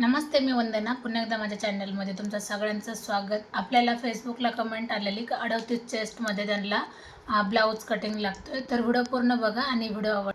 नमस्ते मी वंदना. पुन्हा एकदा माझ्या चॅनलमध्ये तुमचं सगळ्यांचं स्वागत. आपल्याला फेसबुकला कमेंट आलेली की अडवतीस चेस्टमध्ये त्यांना ब्लाऊज कटिंग लागतोय. तर व्हिडिओ पूर्ण बघा आणि व्हिडिओ आवड.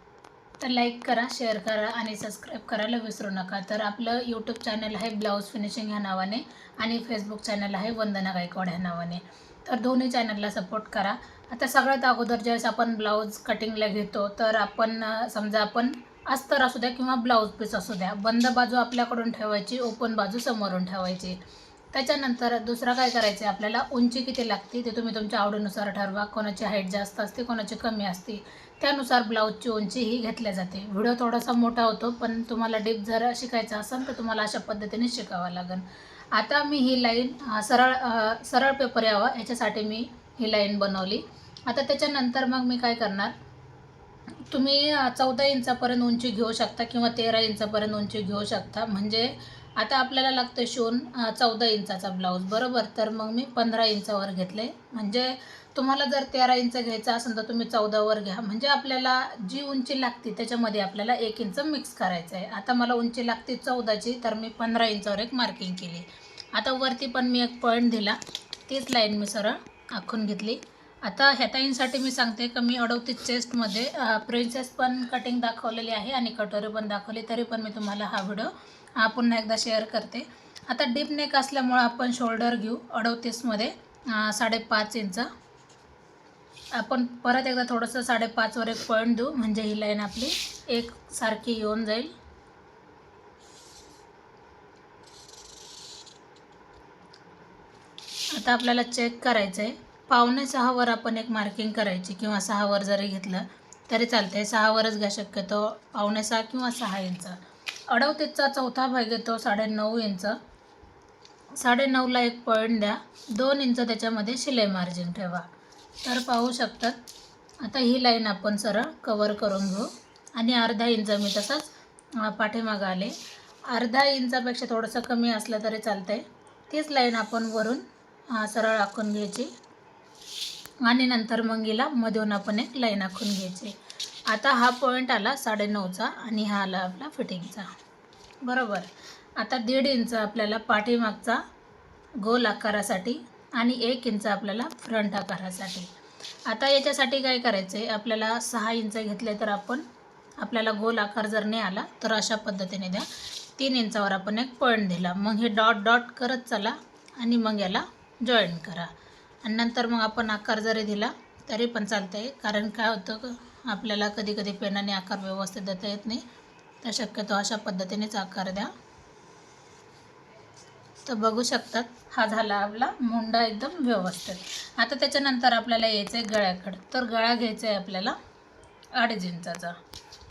तर लाईक करा शेअर करा आणि सबस्क्राईब करायला विसरू नका. तर आपलं यूट्यूब चॅनल आहे ब्लाऊज फिनिशिंग ह्या नावाने आणि फेसबुक चॅनल आहे वंदना गायकवाड ह्या नावाने. तर दोन्ही चॅनलला सपोर्ट करा. आता सगळ्यात अगोदर ज्यावेळेस आपण ब्लाऊज कटिंगला घेतो तर आपण समजा आपण अस्तर असू द्या किंवा ब्लाऊज पीस असू द्या बंद बाजू आपल्याकडून ठेवायची ओपन बाजू समोरून ठेवायची. त्याच्यानंतर दुसरा काय करायचं आहे आपल्याला उंची किती लागते ते तुम्ही तुमच्या आवडीनुसार ठरवा. कोणाची हाईट जास्त असते कोणाची कमी असते त्यानुसार ब्लाऊजची उंची ही घेतल्या जाते. व्हिडिओ थोडासा मोठा होतो पण तुम्हाला डीप जर शिकायचा असेल तर तुम्हाला अशा पद्धतीने शिकावं लागेल. आता मी ही लाईन सरळ सरळ पेपर यावं याच्यासाठी मी ही लाईन बनवली. आता त्याच्यानंतर मग मी काय करणार तुम्ही चौदा इंचापर्यंत उंची घेऊ शकता किंवा तेरा इंचापर्यंत उंची घेऊ शकता. म्हणजे आता आपल्याला लागतं शिवून चौदा इंचाचा ब्लाऊज. बरोबर? तर मग मी पंधरा इंचावर घेतले. म्हणजे तुम्हाला जर तेरा इंच घ्यायचं असेल तर तुम्ही चौदावर घ्या. म्हणजे आपल्याला जी उंची लागते त्याच्यामध्ये आपल्याला एक इंच मिक्स करायचं आहे आता मला उंची लागते चौदाची तर मी पंधरा इंचावर एक मार्किंग केली. आता वरती पण मी एक पॉईंट दिला. तीच लाईन मी सरळ आखून घेतली. आता ह्या मी सांगते का मी अडवतीस चेस्टमध्ये प्रिन्सेस पण कटिंग दाखवलेली आहे आणि कटोरी पण दाखवली तरी पण मी तुम्हाला हा व्हिडिओ हा पुन्हा एकदा शेअर करते. आता डीप नेक असल्यामुळं आपण शोल्डर घेऊ अडवतीसमध्ये साडेपाच इंच. आपण परत एकदा थोडंसं साडेपाचवर एक पॉईंट देऊ म्हणजे ही लाईन आपली एक सारखी येऊन जाईल. आता आपल्याला चेक करायचं आहे पावणे सहावर आपण एक मार्किंग करायची किंवा सहावर जरी घेतलं तरी चालते सहावरच घ्या शक्यतो. पावणे सहा किंवा सहा इंच. अडवतीचा चौथा भाग येतो साडेनऊ इंच. साडेनऊला एक पॉईंट द्या. दोन इंच त्याच्यामध्ये शिलाई मार्जिन ठेवा. तर पाहू शकतात. आता ही लाईन आपण सरळ कवर करून घेऊ. आणि अर्धा इंच मी तसाच अं, पाठीमागं आले. अर्धा इंचापेक्षा थोडंसं कमी असलं तरी चालतं आहे तीच लाईन आपण वरून सरळ आखून घ्यायची. आणि नंतर मग हिला मधून आपण एक लाईन आखून घ्यायची. आता हा पॉईंट आला साडेनऊचा आणि हा आला आपला फिटिंगचा बरोबर? आता दीड इंच आपल्याला पाठीमागचा गोल आकारासाठी आणि एक इंच आपल्याला फ्रंट आकारासाठी. आता याच्यासाठी काय करायचं आहे आपल्याला सहा इंच घेतले तर आपण आपल्याला गोल आकार जर नाही आला तर अशा पद्धतीने द्या. तीन इंचावर आपण एक पॉईंट दिला. मग हे डॉट डॉट करत चला आणि मग याला जॉईन करा. आणि नंतर मग आपण आकार जरी दिला तरी पण चालतं आहे कारण काय होतं आपल्याला कधी कधी पेनाने आकार व्यवस्थित देता येत नाही. तर शक्यतो अशा पद्धतीनेच आकार द्या. तर बघू शकतात हा झाला आपला मुंडा एकदम व्यवस्थित. आता त्याच्यानंतर आपल्याला यायचं आहे गळ्याकडं. तर गळा घ्यायचा आहे आपल्याला अडीच इंचाचा.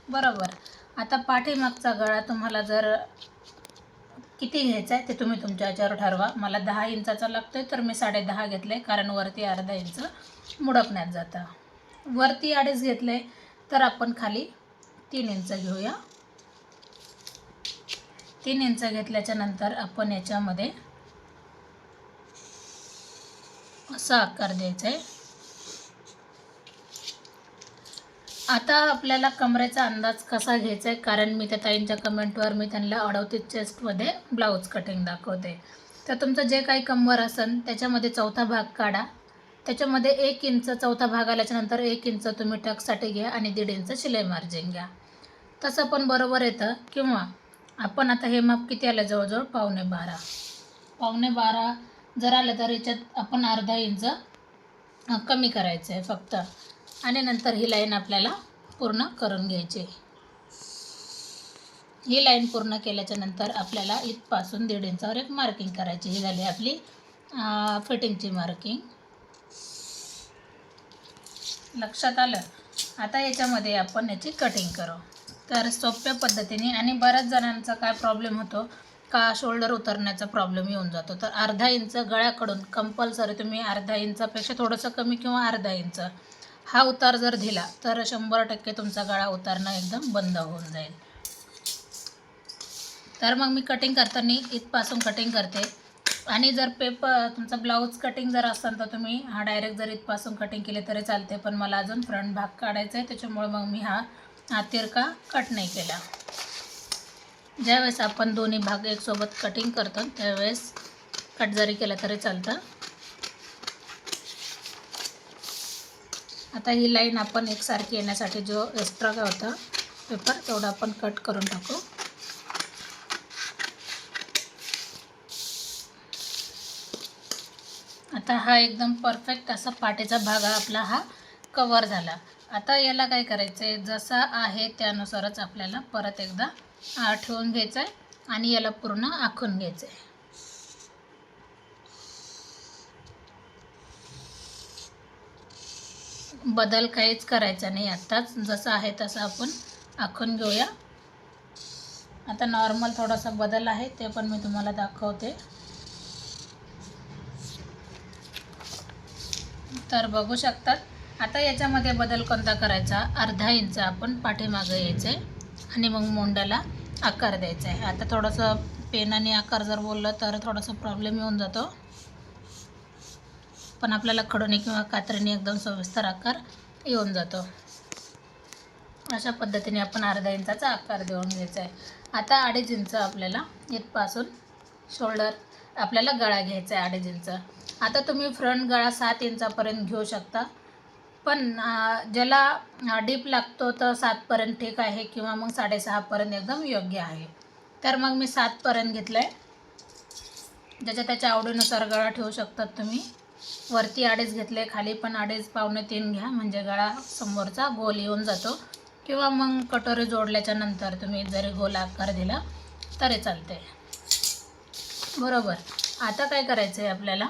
बरोबर. आता पाठीमागचा गळा तुम्हाला जर किती घ्यायचा आहे ते तुम्ही तुमच्या याच्यावर ठरवा. मला दहा इंचाचा लागतो आहे तर मी साडेदहा घेतलं आहे कारण वरती अर्धा इंच मुडकण्यात जातं. वरती अडीच घेतले तर आपण खाली तीन इंच घेऊया. तीन इंच घेतल्याच्या नंतर आपण याच्यामध्ये असा आकार द्यायचा आहे आता आपल्याला कमरेचा अंदाज कसा घ्यायचा आहे? कारण मी त्या ताईंच्या कमेंटवर मी त्यांना अडवतीस चेस्टमध्ये ब्लाऊज कटिंग दाखवते. तर तुमचं जे काही कंबर असेल त्याच्यामध्ये चौथा भाग काढा. त्याच्यामध्ये एक इंच चौथा भाग आल्याच्यानंतर एक इंच तुम्ही टकसाठी घ्या आणि दीड इंच शिलाई मार्जिन घ्या. तसं पण बरोबर येतं. किंवा आपण आता हे माप किती आलं जवळजवळ? पावणे बारा. पावणे बारा जर आलं तर याच्यात आपण अर्धा इंच कमी करायचं आहे फक्त. आणि नंतर ही लाईन आपल्याला पूर्ण करून घ्यायची. ही लाईन पूर्ण केल्याच्यानंतर आपल्याला इथपासून दीड इंचावर एक मार्किंग करायची. ही झाली आपली फिटिंगची मार्किंग लक्षात आलं? आता याच्यामध्ये आपण याची कटिंग करू. तर सोप्या पद्धतीने आणि बऱ्याच जणांचा काय प्रॉब्लेम होतो? का शोल्डर उतरण्याचा प्रॉब्लेम येऊन जातो? तर अर्धा इंच गळ्याकडून कंपल्सरी तुम्ही अर्धा इंचापेक्षा थोडंसं कमी किंवा अर्धा इंच हा उतार जर दिला तर शंभर टक्के तुमचा गळा उतारणं एकदम बंद होऊन जाईल. तर मग मी कटिंग करताना इथपासून कटिंग करते. आणि जर पेपर तुमचा ब्लाऊज कटिंग जर असाल तर तुम्ही हा डायरेक्ट जर इथपासून कटिंग केले तरी चालते पण मला अजून फ्रंट भाग काढायचा आहे त्याच्यामुळे मग मी हा हा तिरका कट नाही केला. ज्यावेळेस आपण दोन्ही भाग एकसोबत कटिंग करतो त्यावेळेस कट जरी केलं तरी चालतं. आता ही लाईन आपण एकसारखी येण्यासाठी जो एक्स्ट्रा काय होता पेपर तेवढा आपण कट करून टाकू. आता हा एकदम परफेक्ट असा पाटेचा भाग आपला हा कवर झाला. आता याला काय करायचं आहे जसा आहे त्यानुसारच आपल्याला परत एकदा ठेवून घ्यायचं आहे आणि याला पूर्ण आखून घ्यायचं आहे बदल काहीच करायचा नाही आत्ताच. जसं आहे तसं आपण आखून घेऊया. आता नॉर्मल थोडासा बदल आहे ते पण मी तुम्हाला दाखवते. तर बघू शकतात. आता याच्यामध्ये बदल कोणता करायचा? अर्धा इंच आपण पाठीमागं यायचं आहे आणि मग मोंड्याला आकार द्यायचा आहे. आता थोडंसं पेनाने आकार जर बोललं तर थोडासा प्रॉब्लेम येऊन जातो. पण आपल्याला खडोने किंवा कात्रीने एकदम सविस्तर आकार येऊन जातो. अशा पद्धतीने आपण अर्धा इंचाचा आकार देऊन घ्यायचा आहे. आता अडीच इंच आपल्याला इथपासून शोल्डर आपल्याला गळा घ्यायचा आहे अडीच इंच. आता तुम्ही फ्रंट गळा सात इंचापर्यंत घेऊ शकता. पण ज्याला डीप लागतो तर सातपर्यंत ठीक आहे किंवा मग साडेसहापर्यंत एकदम योग्य आहे. तर मग मी सातपर्यंत घेतलं आहे ज्याच्या त्याच्या आवडीनुसार गळा ठेवू शकतात तुम्ही. वरती अडीच घेतले खाली पण अडीच पावणे तीन घ्या म्हणजे गळा समोरचा गोल येऊन जातो. किंवा मग कटोरी जोडल्याच्या नंतर तुम्ही जरी गोल आकार दिला तरी चालते बरोबर. आता काय करायचं आहे आपल्याला?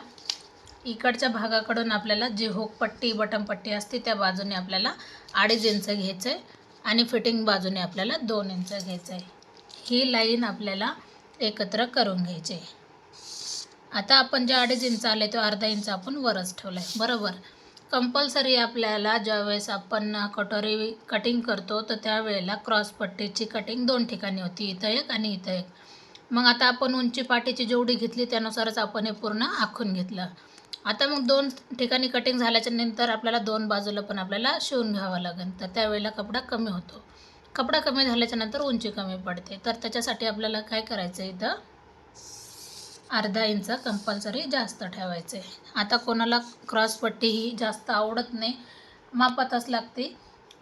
इकडच्या भागाकडून आपल्याला जी होकपट्टी बटमपट्टी असते त्या बाजूने आपल्याला अडीच इंच घ्यायचं आहे आणि फिटिंग बाजूने आपल्याला दोन इंच घ्यायचं आहे ही लाईन आपल्याला एकत्र करून घ्यायची आहे. आता आपण ज्या अडीच इंच आले तो अर्धा इंच आपण वरच ठेवला आहे बरोबर? कंपल्सरी आपल्याला ज्यावेळेस आपण कटोरी कटिंग करतो तर त्यावेळेला क्रॉस पट्टीची कटिंग दोन ठिकाणी होती इथं एक आणि इथं एक. मग आता आपण उंची पाटीची जेवढी घेतली त्यानुसारच आपण हे पूर्ण आखून घेतलं. आता मग दोन ठिकाणी कटिंग झाल्याच्यानंतर आपल्याला दोन बाजूला पण आपल्याला शिवून घ्यावं लागेल. तर त्यावेळेला कपडा कमी होतो. कपडा कमी झाल्याच्यानंतर उंची कमी पडते. तर त्याच्यासाठी आपल्याला काय करायचं आहे इथं? अर्धा इंच कंपल्सरी जास्त ठेवायचे. आता कोणाला क्रॉसपट्टी ही जास्त आवडत नाही मापातच लागते.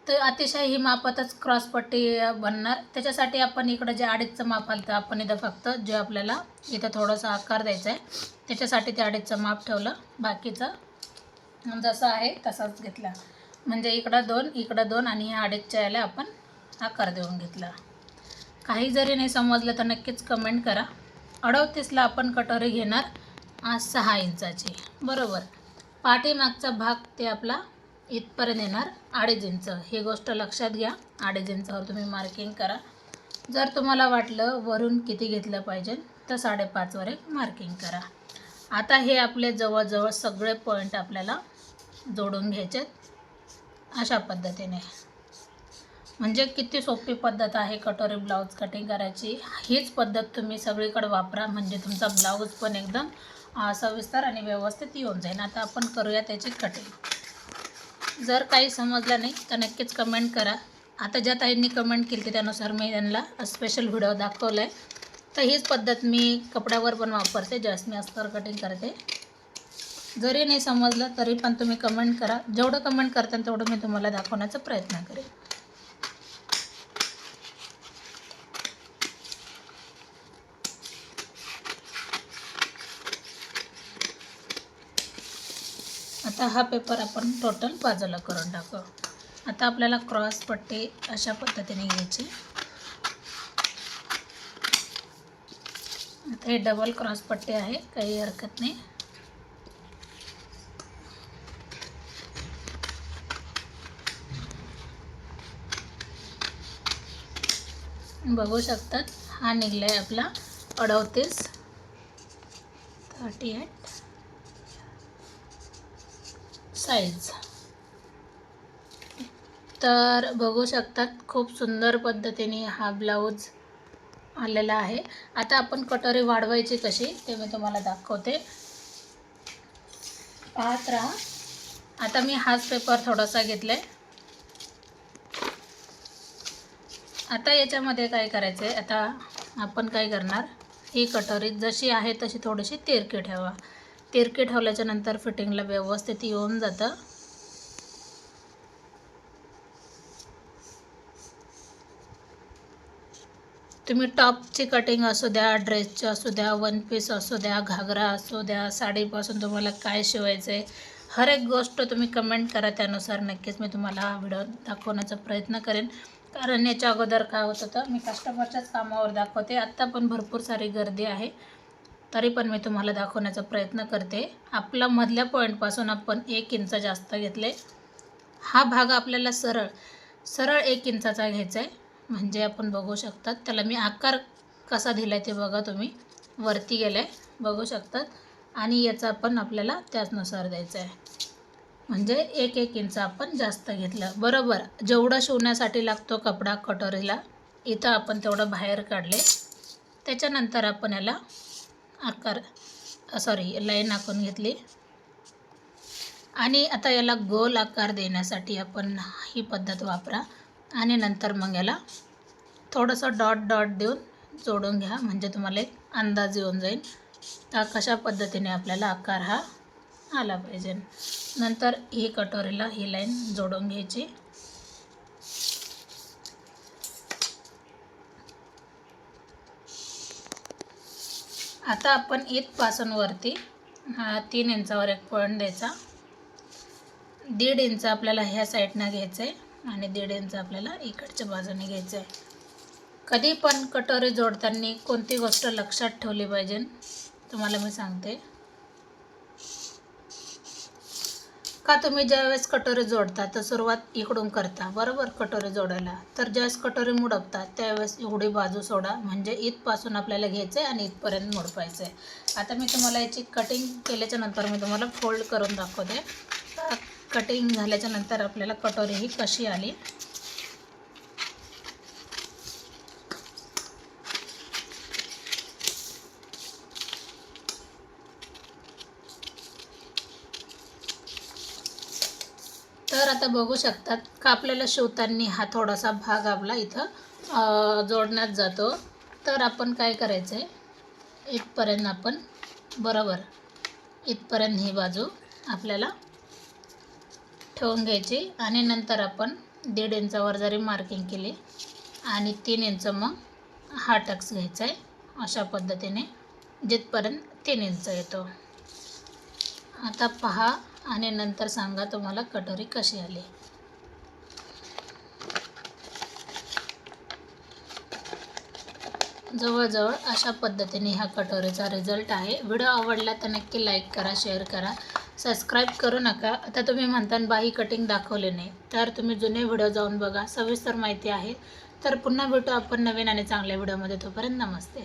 तर अतिशय ही मापातच क्रॉसपट्टी बनणार. त्याच्यासाठी आपण इकडं जे अडीचचं माप आलं तर आपण इथं फक्त जे आपल्याला इथं थोडासा आकार द्यायचा आहे त्याच्यासाठी ते अडीचचं माप ठेवलं. बाकीचं जसं आहे तसाच घेतला. म्हणजे इकडं दोन इकडं दोन आणि ह्या अडीचच्या याला आपण आकार देऊन घेतला. काही जरी नाही समजलं तर नक्कीच कमेंट करा. अडवतीसला आपण कटोरी घेणार आज सहा इंचाची. बरोबर. पाठीमागचा भाग ते आपला इथपर्यंत येणार अडीच इंच. ही गोष्ट लक्षात घ्या. अडीच इंचावर तुम्ही मार्किंग करा. जर तुम्हाला वाटलं वरून किती घेतलं पाहिजे तर साडेपाचवर एक मार्किंग करा. आता हे आपले जवळजवळ सगळे पॉईंट आपल्याला जोडून घ्यायचे अशा पद्धतीने. म्हणजे किती सोपी पद्धत आहे कटोरी ब्लाऊज कटिंग करायची? हीच पद्धत तुम्ही सगळीकडे वापरा. म्हणजे तुमचा ब्लाऊज पण एकदम सविस्तर आणि व्यवस्थित येऊन जाईल. आता आपण करूया त्याची कटिंग जर काही समजलं नाही तर नक्कीच कमेंट करा. आता ज्या ताईंनी कमेंट केली त्यानुसार मी त्यांना स्पेशल व्हिडिओ दाखवला आहे तर हीच पद्धत मी कपड्यावर पण वापरते. ज्यावेळेस मी अस्तर कटिंग करते. जरी नाही समजलं तरी पण तुम्ही कमेंट करा. जेवढं कमेंट करता तेवढं मी तुम्हाला दाखवण्याचा प्रयत्न करेन. आता हा पेपर आपण टोटल बाजूला करून टाकू. आता आपल्याला क्रॉस पट्टी अशा पद्धतीने घ्यायची. आता हे डबल क्रॉस पट्टी आहे काही हरकत नाही. बघू शकतात हा निघला आहे आपला अडवतीस थर्टी एट साईज तर बघू शकतात खूप सुंदर पद्धतीने हा ब्लाऊज आलेला आहे. आता आपण कटोरी वाढवायची कशी ते मी तुम्हाला दाखवते. पाहत राहा. आता मी हाच पेपर थोडासा घेतला आहे आता याच्यामध्ये काय करायचं आहे आता आपण काय करणार? ही कटोरी जशी आहे तशी थोडीशी तिरकी ठेवा. तिरकी ठेवल्याच्या नंतर फिटिंगला व्यवस्थित येऊन जातं. तुम्ही टॉपची कटिंग असू द्या ड्रेसची असू द्या वन पीस असू द्या घागरा असू द्या साडीपासून तुम्हाला काय शिवायचं आहे हर एक गोष्ट तुम्ही कमेंट करा त्यानुसार नक्कीच मी तुम्हाला हा व्हिडिओ दाखवण्याचा प्रयत्न करेन. कारण याच्या अगोदर काय होत होतं मी कस्टमरच्याच कामावर दाखवते. आत्ता पण भरपूर सारी गर्दी आहे. तरी पण मी तुम्हाला दाखवण्याचा प्रयत्न करते. आपला मधल्या पॉईंटपासून आपण एक इंच जास्त घेतले. हा भाग आपल्याला सरळ सरळ एक इंचाचा घ्यायचा आहे म्हणजे आपण बघू शकतात त्याला मी आकार कसा दिला आहे ते बघा तुम्ही. वरती गेला आहे बघू शकतात. आणि याचा पण आपल्याला त्याचनुसार द्यायचा आहे म्हणजे एक एक इंच आपण जास्त घेतलं. बरोबर जेवढं शिवण्यासाठी लागतो कपडा कटोरीला इथं आपण तेवढं बाहेर काढले. त्याच्यानंतर आपण याला आकार सॉरी लाईन आखून घेतली. आणि आता याला गोल आकार देण्यासाठी आपण ही पद्धत वापरा. आणि नंतर मग याला थोडंसं डॉट डॉट देऊन जोडून घ्या. म्हणजे तुम्हाला एक अंदाज येऊन जाईल. तर कशा पद्धतीने आपल्याला आकार हा आला पाहिजे. नंतर ही कटोरीला ही लाईन जोडून घ्यायची. आता आपण इथपासूनवरती हा तीन इंचावर एक पॉईंट द्यायचा. दीड इंच आपल्याला ह्या साईडनं घ्यायचं आहे आणि दीड इंच आपल्याला इकडच्या बाजूने घ्यायचं आहे कधी पण कटोरी जोडताना कोणती गोष्ट लक्षात ठेवली पाहिजे तुम्हाला मी सांगते. का तुम्ही ज्यावेळेस कटोरी जोडता तर सुरुवात इकडून करता बरोबर? कटोरी जोडायला. तर ज्यावेळेस कटोरी मुडपता त्यावेळेस एवढी बाजू सोडा. म्हणजे इथपासून आपल्याला घ्यायचं आहे आणि इथपर्यंत मुडपायचं आहे आता मी तुम्हाला याची कटिंग केल्याच्यानंतर मी तुम्हाला फोल्ड करून दाखवते. कटिंग झाल्याच्यानंतर आपल्याला कटोरी ही कशी आली तर आता बघू शकतात का आपल्याला शिवताना हा थोडासा भाग आपला इथं जोडण्यात जातो. तर आपण काय करायचं आहे इथपर्यंत आपण बरोबर इथपर्यंत ही बाजू आपल्याला ठेवून घ्यायची आणि नंतर आपण दीड इंचावर जरी मार्किंग केली आणि तीन इंच मग हा टक्स घ्यायचा आहे अशा पद्धतीने जिथपर्यंत तीन इंच येतो. आता पहा आणि नंतर सांगा तुम्हाला कटोरी कशी आली. जवळजवळ अशा पद्धतीने ह्या कटोरीचा रिझल्ट आहे. व्हिडिओ आवडला तर नक्की लाईक करा शेअर करा सबस्क्राईब करू नका. आता तुम्ही म्हणता बाही कटिंग दाखवले नाही. तर तुम्ही जुने व्हिडिओ जाऊन बघा. सविस्तर माहिती आहे. तर पुन्हा भेटू आपण नवीन आणि चांगल्या व्हिडिओमध्ये. तोपर्यंत नमस्ते.